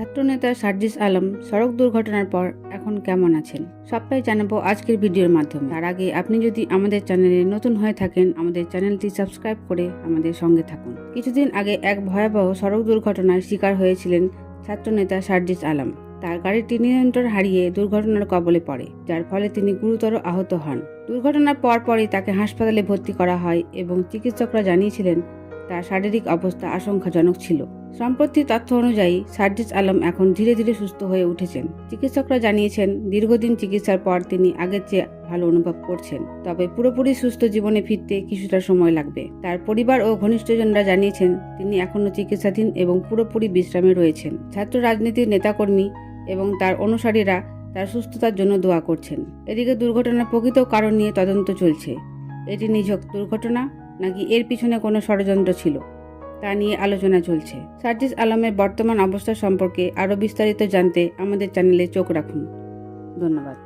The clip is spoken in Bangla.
ছাত্রনেতা সার্জিস আলম, সড়ক দুর্ঘটনার পর এখন কেমন আছেন? সবটাই জানাব আজকের ভিডিওর মাধ্যমে। তার আগে আপনি যদি আমাদের চ্যানেলে নতুন হয়ে থাকেন, আমাদের চ্যানেলটি সাবস্ক্রাইব করে আমাদের সঙ্গে থাকুন। কিছুদিন আগে এক ভয়াবহ সড়ক দুর্ঘটনার শিকার হয়েছিলেন ছাত্রনেতা সার্জিস আলম। তার গাড়িটি নিয়ন্ত্রণ হারিয়ে দুর্ঘটনার কবলে পড়ে, যার ফলে তিনি গুরুতর আহত হন। দুর্ঘটনার পরপরই তাকে হাসপাতালে ভর্তি করা হয় এবং চিকিৎসকরা জানিয়েছিলেন তার শারীরিক অবস্থা আশঙ্কাজনক ছিল। সম্প্রতি তথ্য অনুযায়ী সার্জিস আলম এখন ধীরে ধীরে সুস্থ হয়ে উঠেছেন। চিকিৎসকরা জানিয়েছেন, দীর্ঘদিন চিকিৎসার পর তিনি আগের চেয়ে ভালো অনুভব করছেন। তবে পুরোপুরি সুস্থ জীবনে ফিরতে কিছুটা সময় লাগবে। তার পরিবার ও ঘনিষ্ঠজনরা জানিয়েছেন, তিনি এখনও চিকিৎসাধীন এবং পুরোপুরি বিশ্রামে রয়েছেন। ছাত্র রাজনীতির নেতাকর্মী এবং তার অনুসারীরা তার সুস্থতার জন্য দোয়া করছেন। এদিকে দুর্ঘটনার প্রকৃত কারণ নিয়ে তদন্ত চলছে। এটি নিঝক দুর্ঘটনা। নাকি এর পিছনে কোনো ষড়যন্ত্র ছিল? তা নিয়ে আলোচনা চলছে। সার্জিস আলমের বর্তমান অবস্থা সম্পর্কে আরও বিস্তারিত জানতে আমাদের চ্যানেলে চোখ রাখুন। ধন্যবাদ।